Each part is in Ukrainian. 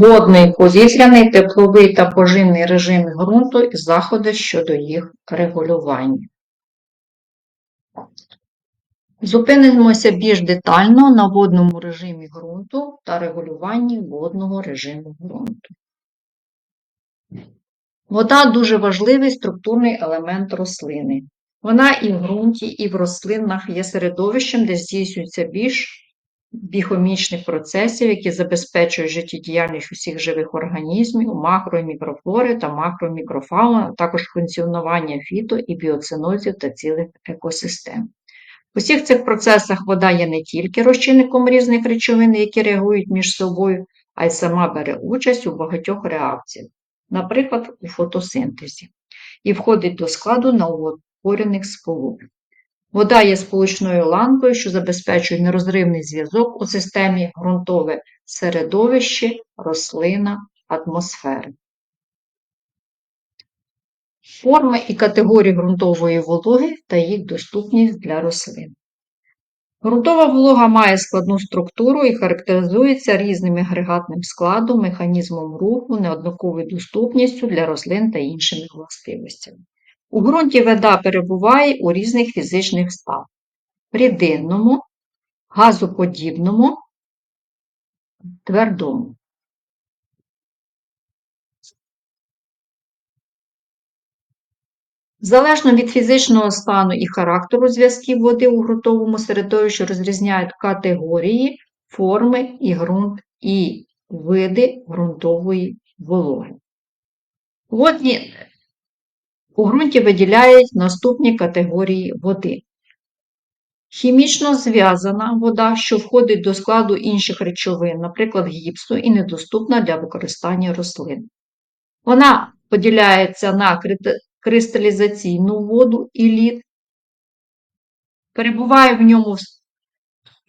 водний, повітряний, тепловий та поживний режими ґрунту і заходи щодо їх регулювання. Зупинимося більш детально на водному режимі ґрунту та регулюванні водного режиму ґрунту. Вода дуже важливий структурний елемент рослини. Вона і в ґрунті, і в рослинах є середовищем, де здійснюється більш біохімічних процесів, які забезпечують життєдіяльність усіх живих організмів, макро- і мікрофлори та макро-мікрофауни, а також функціонування фіто- і біоцинозів та цілих екосистем. В усіх цих процесах вода є не тільки розчинником різних речовин, які реагують між собою, а й сама бере участь у багатьох реакціях, наприклад, у фотосинтезі, і входить до складу новоутворених сполук. Вода є сполучною ланкою, що забезпечує нерозривний зв'язок у системі ґрунтове середовище, рослина, атмосфери. Форми і категорії ґрунтової вологи та їх доступність для рослин. Ґрунтова волога має складну структуру і характеризується різним агрегатним складом, механізмом руху, неоднаковою доступністю для рослин та іншими властивостями. У ґрунті вода перебуває у різних фізичних станах рідинному, газоподібному, твердому. Залежно від фізичного стану і характеру зв'язків води у ґрунтовому середовищі розрізняють категорії, форми і ґрунт і види ґрунтової вологи. Водні у ґрунті виділяють наступні категорії води. Хімічно зв'язана вода, що входить до складу інших речовин, наприклад, гіпсу, і недоступна для використання рослин. Вона поділяється на кристалізаційну воду і лід, перебуває в ньому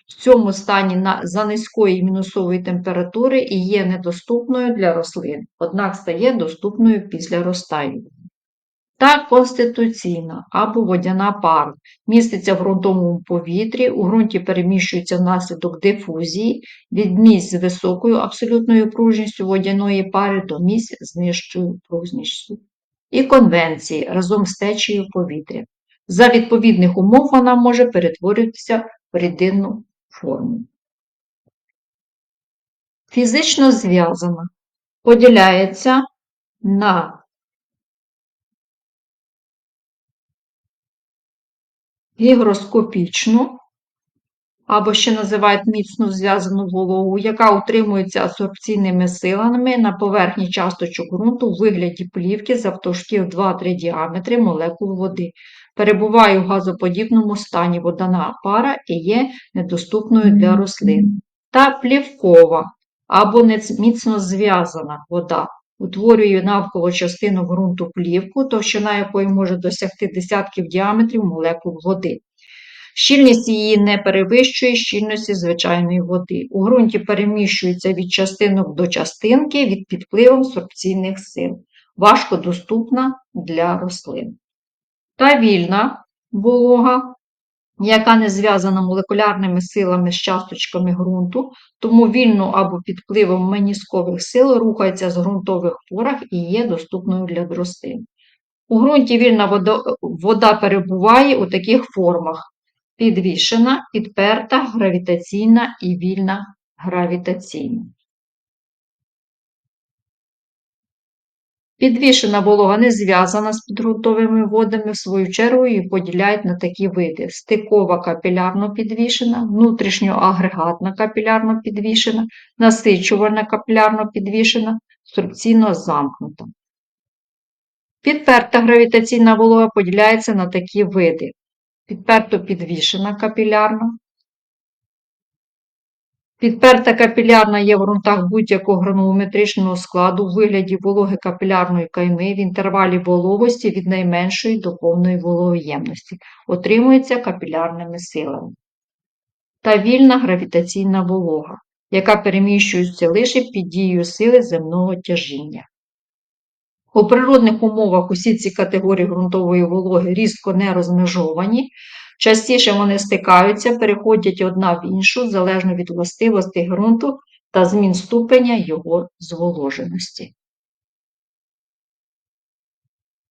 в цьому стані на, за низької мінусової температури і є недоступною для рослин, однак стає доступною після розтаю. Та конституційна або водяна пара міститься в ґрунтовому повітрі, у ґрунті переміщується внаслідок дифузії від місць з високою абсолютною пружністю водяної пари до місць з нижчою пружністю. І конвенції разом з течією повітря. За відповідних умов вона може перетворюватися в рідинну форму. Фізично зв'язана поділяється на гігроскопічну, або ще називають міцно зв'язану вологу, яка утримується адсорбційними силами на поверхні часточок ґрунту у вигляді плівки завтовшки в 2-3 діаметри молекул води. Перебуває у газоподібному стані водана пара і є недоступною для рослин. Та плівкова або міцно зв'язана вода. Утворює навколо частину ґрунту плівку, товщина якої може досягти десятків діаметрів молекул води. Щільність її не перевищує щільності звичайної води. У ґрунті переміщується від частинок до частинки від підпливом сорбційних сил, важко доступна для рослин. Та вільна волога, яка не зв'язана молекулярними силами з часточками ґрунту, тому вільно або під впливом меніскових сил рухається з ґрунтових порах і є доступною для рослин. У ґрунті вільна вода, вода перебуває у таких формах: підвішена, підперта, гравітаційна і вільна гравітаційна. Підвішена волога не зв'язана з підґрунтовими водами, в свою чергу її поділяють на такі види: стикова капілярно підвішена, внутрішньоагрегатна капілярно підвішена, насичувальна капілярно підвішена, струбційно замкнута. Підперта гравітаційна волога поділяється на такі види: підперто підвішена капілярна. Підперта капілярна є в ґрунтах будь-якого гранулометричного складу у вигляді вологи капілярної кайми в інтервалі вологості від найменшої до повної вологоємності, отримується капілярними силами. Та вільна гравітаційна волога, яка переміщується лише під дією сили земного тяжіння. У природних умовах усі ці категорії ґрунтової вологи різко не розмежовані, частіше вони стикаються, переходять одна в іншу, залежно від властивостей ґрунту та змін ступеня його зволоженості.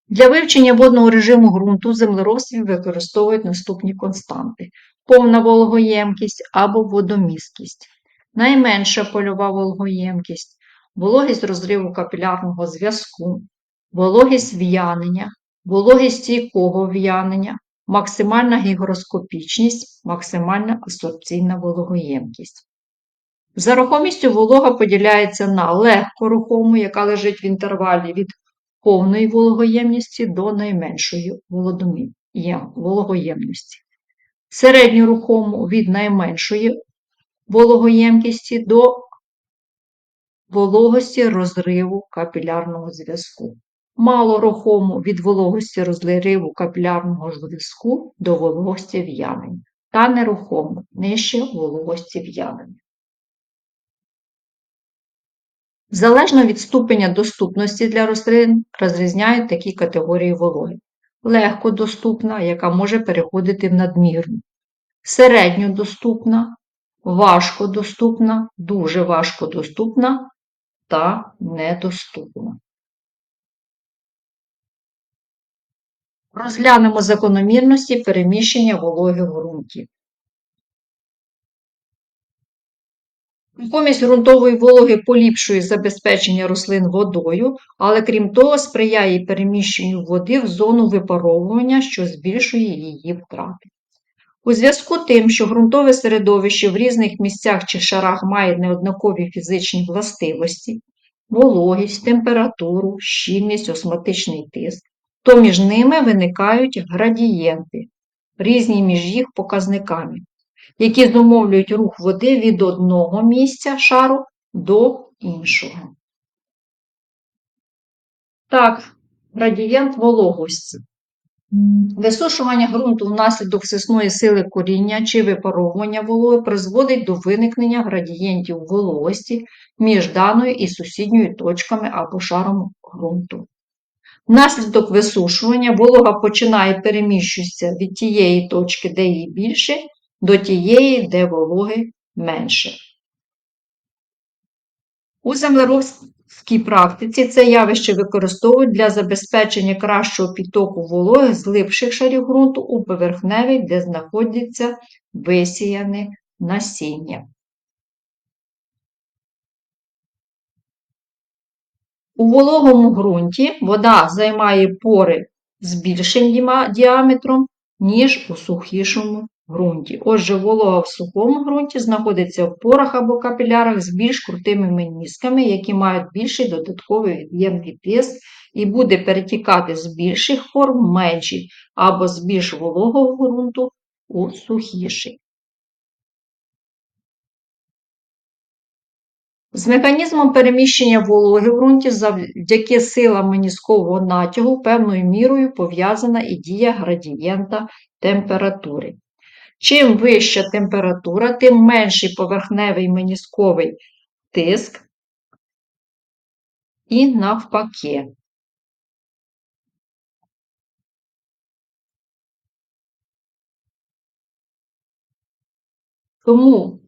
Для вивчення водного режиму ґрунту землеробстві використовують наступні константи: повна вологоємкість або водомісткість, найменша польова вологоємкість, вологість розриву капілярного зв'язку, вологість в'янення, вологість стійкого в'янення, максимальна гігроскопічність, максимальна абсорбційна вологоємкість. За рухомістю волога поділяється на легкорухому, яка лежить в інтервалі від повної вологоємності до найменшої вологоємності. Середньорухому від найменшої вологоємкості до вологості розриву капілярного зв'язку. Малорухому від вологості розриву капілярного зв'язку до вологості в'янення. Та нерухому нижче вологості в'янення. Залежно від ступеня доступності для рослин розрізняють такі категорії вологи. Легкодоступна, яка може переходити в надмірну, середньодоступна, важкодоступна, дуже важкодоступна та недоступна. Розглянемо закономірності переміщення вологи в ґрунті. Помість ґрунтової вологи поліпшує забезпечення рослин водою, але крім того, сприяє переміщенню води в зону випаровування, що збільшує її втрати. У зв'язку тим, що ґрунтове середовище в різних місцях чи шарах має неоднакові фізичні властивості, вологість, температуру, щільність, осматичний тиск, то між ними виникають градієнти, різні між їх показниками які зумовлюють рух води від одного місця шару до іншого. Так, градієнт вологості. Висушування ґрунту внаслідок сисної сили коріння чи випаровування вологи призводить до виникнення градієнтів вологості між даною і сусідньою точками або шаром ґрунту. Внаслідок висушування волога починає переміщуватися від тієї точки, де її більше, до тієї, де вологи менше. У землеробській практиці це явище використовують для забезпечення кращого підтоку вологи з глибших шарів ґрунту у поверхневий, де знаходяться висіяне насіння. У вологому ґрунті вода займає пори з більшим діаметром, ніж у сухішому ґрунті. Отже, волога в сухому ґрунті знаходиться в порах або капілярах з більш крутими менісками, які мають більший додатковий від'ємний тиск, і буде перетікати з більших форм менші, або з більш вологого ґрунту у сухіший. З механізмом переміщення вологи в ґрунті завдяки силам меніскового натягу певною мірою пов'язана і дія градієнта температури. Чим вища температура, тим менший поверхневий менісковий тиск і навпаки. Тому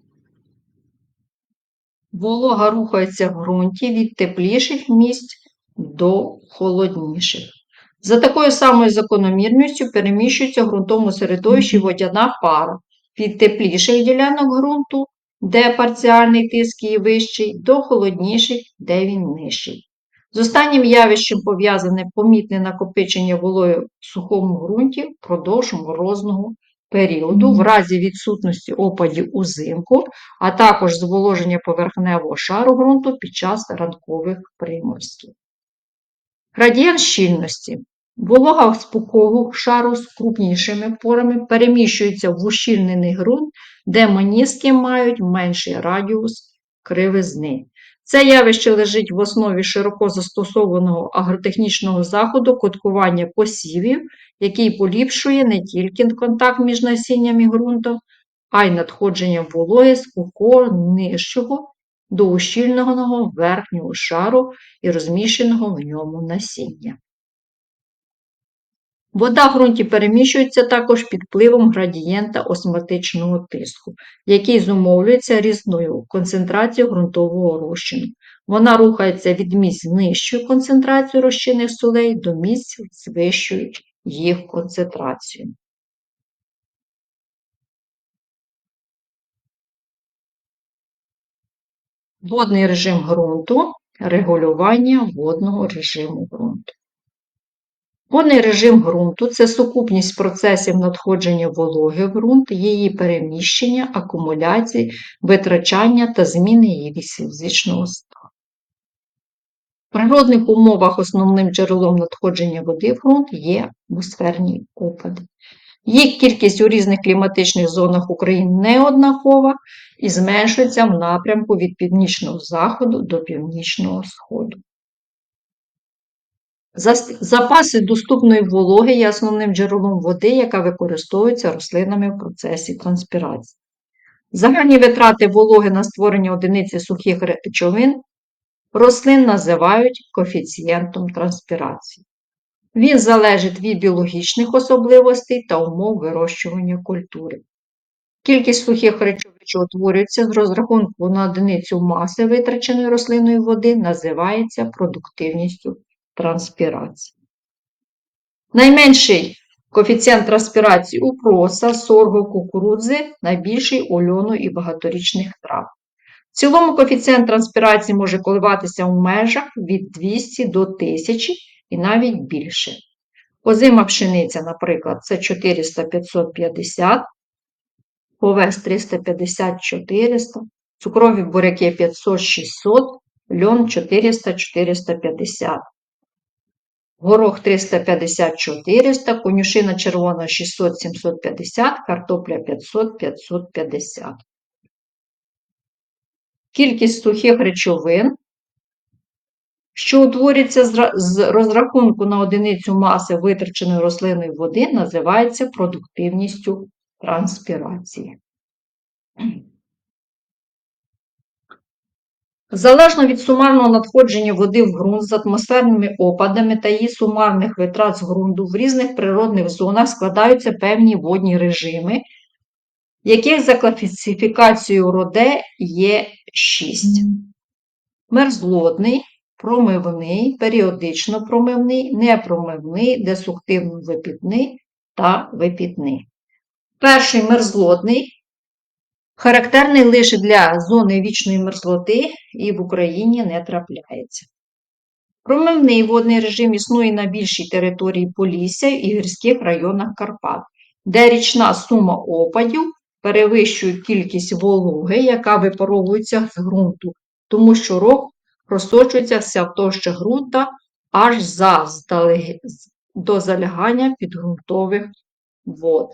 волога рухається в ґрунті від тепліших місць до холодніших. За такою самою закономірністю переміщується в ґрунтовому середовищі водяна пара від тепліших ділянок ґрунту, де парціальний тиск її вищий, до холодніших, де він нижчий. З останнім явищем пов'язане помітне накопичення вологи в сухому ґрунті впродовж морозного періоду, в разі відсутності опадів узимку, а також зволоження поверхневого шару ґрунту під час ранкових приморськів. Градієнт щільності Волога з пукового шару з крупнішими порами переміщується в ущільнений ґрунт, де маніски мають менший радіус кривизни. Це явище лежить в основі широко застосованого агротехнічного заходу коткування посівів, який поліпшує не тільки контакт між насінням і ґрунтом, а й надходження вологи з пухового нижчого до ущільного верхнього шару і розміщеного в ньому насіння. Вода в ґрунті переміщується також під впливом градієнта осмотичного тиску, який зумовлюється різною концентрацією ґрунтового розчину. Вона рухається від місць з нижчою концентрацією розчинних солей до місць з вищою їх концентрацією. Водний режим ґрунту регулювання водного режиму ґрунту. Водний режим ґрунту це сукупність процесів надходження вологи в ґрунт, її переміщення, акумуляції, витрачання та зміни її фізичного стану. В природних умовах основним джерелом надходження води в ґрунт є атмосферні опади. Їх кількість у різних кліматичних зонах України не однакова і зменшується в напрямку від північного заходу до північного сходу. Запаси доступної вологи є основним джерелом води, яка використовується рослинами в процесі транспірації. Загальні витрати вологи на створення одиниці сухих речовин рослин називають коефіцієнтом транспірації. Він залежить від біологічних особливостей та умов вирощування культури. Кількість сухих речовин, що утворюються з розрахунку на одиницю маси витраченої рослинної води, називається продуктивністю транспірації. Найменший коефіцієнт транспірації у проса, соргу, кукурудзи, найбільший у льону і багаторічних трав. В цілому коефіцієнт транспірації може коливатися у межах від 200 до 1000 і навіть більше. Озима пшениця, наприклад, це 400-550, овес 350-400, цукрові буряки 500-600, льон 400-450. Горох 350-400, конюшина червона 600-750, картопля 500-550. Кількість сухих речовин, що утворюється з розрахунку на одиницю маси витраченої рослинної води, називається продуктивністю транспірації. Залежно від сумарного надходження води в ґрунт з атмосферними опадами та її сумарних витрат з ґрунту в різних природних зонах складаються певні водні режими, яких за класифікацією роде є 6. Мерзлотний, промивний, періодично промивний, непромивний, десуктивно випітний та випітний. Перший мерзлотний Характерний лише для зони вічної мерзлоти і в Україні не трапляється. Промивний водний режим існує на більшій території Полісся і гірських районах Карпат, де річна сума опадів перевищує кількість вологи, яка випаровується з ґрунту, тому що рок просочується вся товща ґрунта аж за до залягання підґрунтових вод.